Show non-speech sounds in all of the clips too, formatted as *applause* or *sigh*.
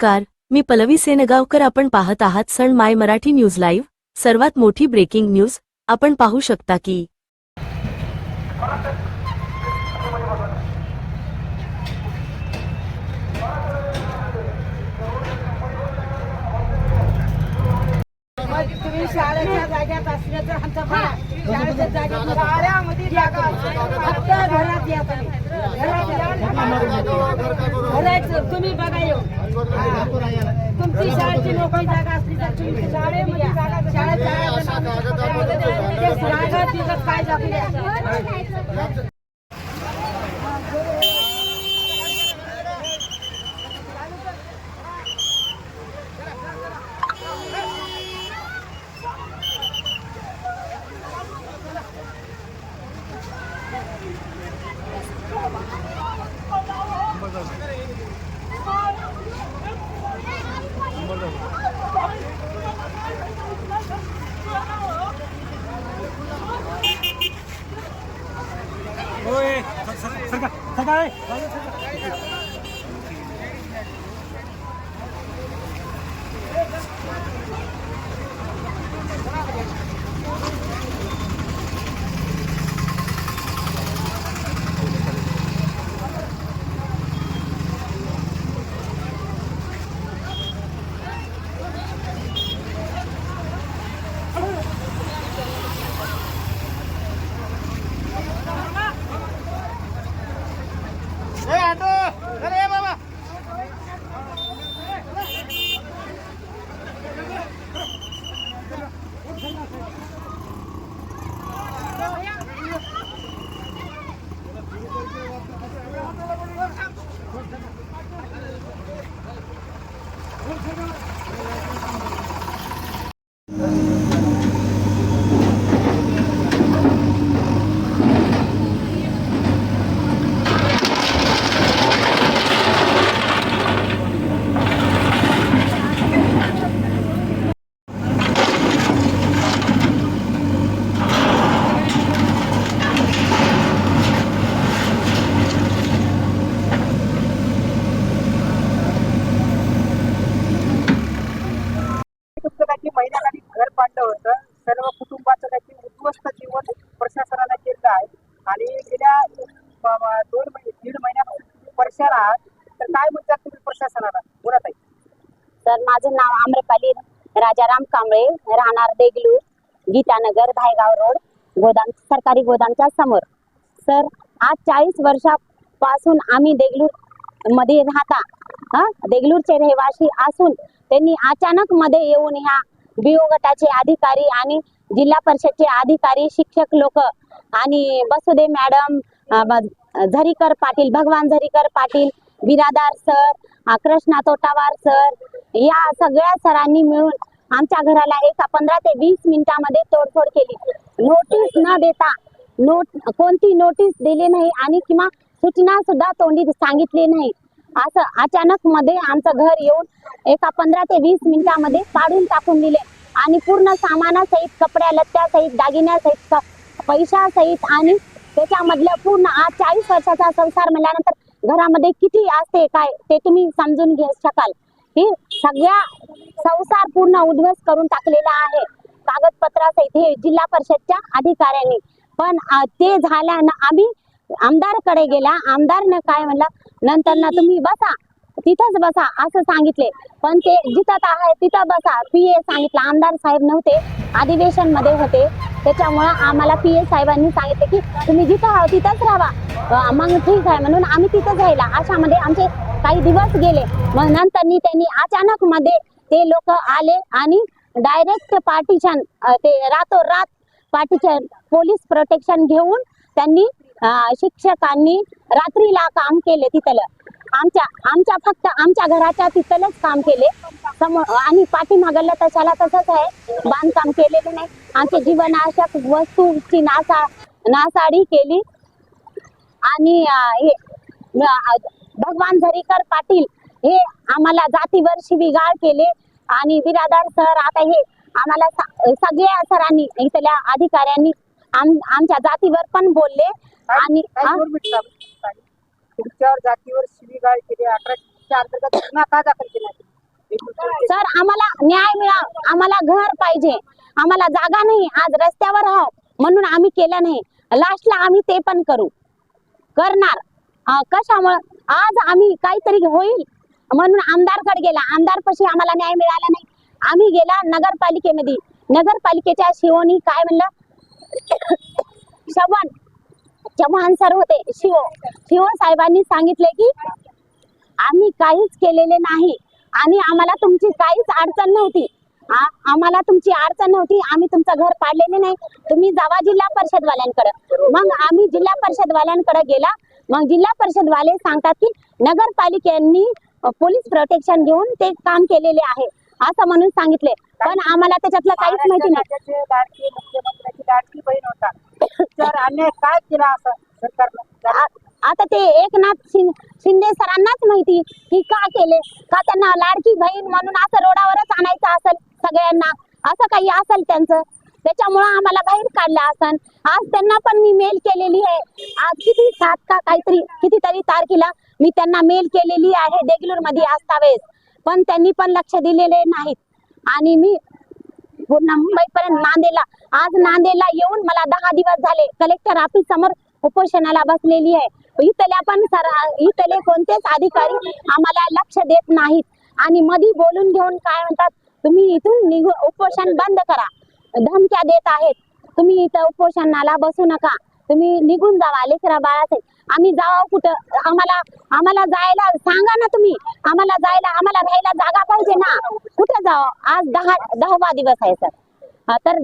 नमस्कार मी पलवी सेनगावकर आपण पाहत आहात सण माय मराठी न्यूज लाईव्ह सर्वात मोठी ब्रेकिंग न्यूज आपण पाहू शकता की शाळेच्या जाग्यात असल्याचं आमचा घरात या घरात तुम्ही बघा येऊ. तुमची शाळेची नोकरी जागा असली तर तुम्ही शाळेमध्ये शाळेत जागा जागा दिवस पाहिजे आपल्या पुस्तकाची महिन्याखाली घर पाडलं होतं सर्व कुटुंबाचं त्याची उद्ध्वस्त जीवन प्रशासनाला केलं आहे आणि गेल्या दोन महिने दीड महिन्यापासून तुम्ही आहात तर काय म्हणतात तुम्ही प्रशासनाला? बोलत आहे तर माझं नाव आम्रपाली राजाराम कांबळे राहणार देगलूर गीतानगर भायगाव रोड गोदाम सरकारी गोदामच्या समोर. सर आज चाळीस वर्षापासून आम्ही देगलूरमध्ये राहता. हा? देगलूरचे रहिवासी असून त्यांनी अचानक मध्ये येऊन ह्या बिओ गटाचे अधिकारी आणि जिल्हा परिषदचे अधिकारी शिक्षक लोक आणि बसुदे madam Zarikar Patil Bhagwan Zarikar Patil Biradar sir Krishna Totawar sir या सगळ्या सरांनी मिळून आमच्या घराला एका पंधरा ते वीस मिनिटामध्ये तोडफोड केली. नोटीस न देता नोट कोणती नोटीस दिली नाही आणि किंवा सूचना सुद्धा तोंडी सांगितली नाही. असं अचानक मध्ये आमचं घर येऊन एका पंधरा ते वीस मिनिटामध्ये काढून टाकून दिले. आणि पूर्ण सामानासहित कपड्या लत्त्यासहित दागिन्यासहित पैशासहित आणि त्याच्यामधलं पूर्ण आज चाळीस वर्षाचा संसार म्हणल्यानंतर घरामध्ये किती असते काय ते तुम्ही समजून घे शकाल. ही सगळ्या संसार पूर्ण उद्ध्वस्त करून टाकलेला आहे. कागदपत्रासहित हे जिल्हा परिषदच्या अधिकाऱ्यांनी. पण ते झाल्यानं आम्ही आमदारकडे गेला. आमदारनं काय म्हणलं नंतर ना तुम्ही बसा. तिथंच बसा असं सांगितले. पण ते जिथं आहे तिथं बसा पी ए सांगितलं. आमदार साहेब नव्हते. अधिवेशनमध्ये होते. त्याच्यामुळं आम्हाला पी ए साहेबांनी सांगितलं की तुम्ही जिथं आहात तिथंच राहा. मग ठीक आहे म्हणून आम्ही तिथंच राहिला. अशामध्ये आमचे काही दिवस गेले. मग नंतर त्यांनी अचानक मध्ये ते लोक आले आणि डायरेक्ट पार्टीशन ते रातोरात पार्टीशन पोलीस प्रोटेक्शन घेऊन त्यांनी शिक्षकांनी रात्रीला काम केले तिथलं. आमच्या आमच्या फक्त आमच्या घराच्या तिथलंच काम केले. आणि पाठीमागल्या तशाला तसंच आहे. बांधकाम केलेलं नाही. आमच्या जीवनाशक वस्तूची नासा नासाडी केली. आणि हे भगवान झरीकर पाटील हे आम्हाला जातीवर शिवीगाळ केले. आणि बिरादार सर आता हे आम्हाला सगळ्या सरांनी इथल्या अधिकाऱ्यांनी आम आमच्या जातीवर पण बोलले. आणि. तुमच्यावर जातीवर शिवीगाळ केली अठराशे अंतर्गत गुन्हा का दाखल केला सर आम्हाला न्याय मिळा आम्हाला घर पाहिजे. आम्हाला जागा नाही. आज रस्त्यावर आहो म्हणून आम्ही केलं नाही. लास्टला आम्ही ते पण करू. करणार. कशामुळं? आज आम्ही काहीतरी होईल. म्हणून आमदारकडे गेला. आमदार पशी आम्हाला न्याय मिळाला नाही. आम्ही गेला नगरपालिकेमध्ये. नगरपालिकेच्या शिवोनी काय म्हणलं? *coughs* चव्हाण चव्हाण सर होते शिव शिव साहेबांनी सांगितले की आम्ही काहीच केलेले नाही आणि आम्हाला तुमची काहीच अडचण नव्हती. आम्हाला तुमची अडचण नव्हती. आम्ही तुमचं घर पाडलेले नाही. तुम्ही जावा जिल्हा परिषदवाल्यांकडे. मग आम्ही जिल्हा परिषदवाल्यांकडे गेला. मग जिल्हा परिषदवाले सांगतात की नगरपालिकेने पोलीस प्रोटेक्शन घेऊन ते काम केलेले आहे. असं म्हणून सांगितले. पण आम्हाला त्याच्यातलं काहीच माहिती नाही. लाडकी मुख्यमंत्र्याची लाडकी बहीण होता. तर अन्याय काय केला असं सरकारनं? आता ते एकनाथ शिंदे सरांनाच माहिती की का केले? का त्यांना लाडकी बहीण म्हणून असं रोडावरच आणायचं असेल सगळ्यांना? असं काही असेल त्यांचं? त्याच्यामुळं आम्हाला बाहेर काढलं असन. आज त्यांना पण मी मेल केलेली आहे. आज किती सात का काहीतरी कितीतरी तारखेला मी त्यांना मेल केलेली आहे. देगलूरमध्ये असतावेळेस. पण त्यांनी पण लक्ष दिलेले नाहीत. आणि मी पूर्ण मुंबईपर्यंत नांदेडला आज नांदेडला येऊन मला दहा दिवस झाले. कलेक्टर ऑफिस समोर उपोषणाला बसलेली आहे. इथल्या पण सर इथले कोणतेच अधिकारी आम्हाला लक्ष देत नाहीत. आणि मधी बोलून घेऊन काय म्हणतात तुम्ही इथून निघू उपोषण बंद करा. धमक्या देत आहेत. तुम्ही इथं उपोषणाला बसू नका. तुम्ही निघून जावा लेकरा बाळाचे आम्ही जावं कुठं? आम्हाला आम्हाला जायला सांगा ना तुम्ही. आम्हाला जायला आम्हाला राहायला जागा पाहिजे ना. कुठं जावं? आज दहा दहावा दिवस आहे सर. तर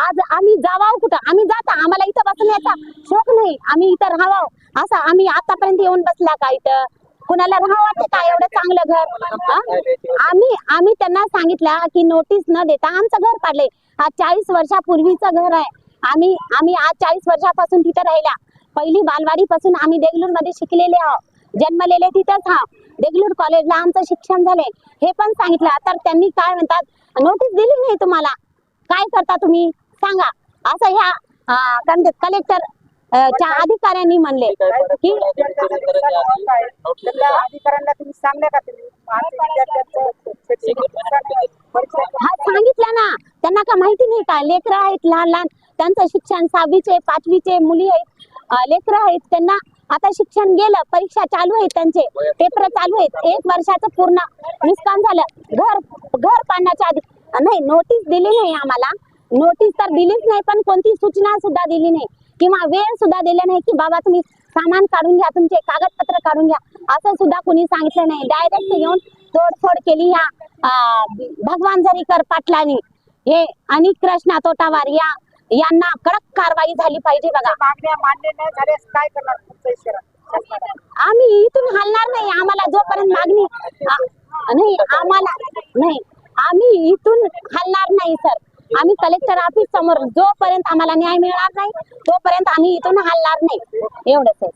आज आम्ही जावाव कुठं? आम्ही जाता. आम्हाला इथं बसण्याचा शोक नाही. आम्ही इथं राहावं. असं आम्ही आतापर्यंत येऊन बसला का इथं? कुणाला राहावं वाटतं का? एवढं चांगलं घर? आम्ही आम्ही त्यांना सांगितलं की नोटीस न देता आमचं घर पाडले आज चाळीस वर्षापूर्वीचं घर आहे. आम्ही आम्ही आज चाळीस वर्षापासून तिथं राहिला. पहिली बालवाडी पासून आम्ही देगलूरमध्ये शिकलेले आहोत. जन्मलेले तिथंच हा. देगलूर कॉलेजला आमचं शिक्षण झाले हे पण सांगितलं. तर त्यांनी काय म्हणतात? नोटीस दिली नाही तुम्हाला. काय करता तुम्ही? सांगा. असं ह्या कलेक्टर च्या अधिकाऱ्यांनी म्हणले. की अधिकाऱ्यांना तुम्ही तुम्ही? हा सांगितलं ना. त्यांना का माहिती नाही का? लेकरं आहेत लहान लहान त्यांचं शिक्षण सहावीचे पाचवीचे मुली आहेत. लेकरं आहेत त्यांना आता शिक्षण गेलं परीक्षा चालू आहेत त्यांचे. पेपर चालू आहेत. एक वर्षाचं पूर्ण नुकसान झालं. घर घर पाडण्याच्या आधी नाही नोटीस दिली नाही आम्हाला. नोटीस तर दिलीच नाही पण कोणती सूचना सुद्धा दिली नाही. किंवा वेळ सुद्धा दिला नाही की बाबा तुम्ही सामान काढून घ्या तुमचे कागदपत्र काढून घ्या. असं सुद्धा कोणी सांगितलं नाही. डायरेक्ट येऊन तोडफोड केली या भगवान जरीकर पाटलांनी. हे आणि कृष्णा तोटावार या यांना कडक कारवाई झाली पाहिजे बघा. मागण्या मान्य नाही झाल्यास काय करणार तुमचा इशारा शासनाला? आम्ही इथून हलणार नाही आम्हाला जोपर्यंत मागणी आ- नाही आम्हाला नाही आम्ही इथून हलणार नाही सर. आम्ही कलेक्टर ऑफिस समोर जोपर्यंत आम्हाला न्याय मिळणार नाही तोपर्यंत आम्ही इथून हलणार नाही. एवढंच आहे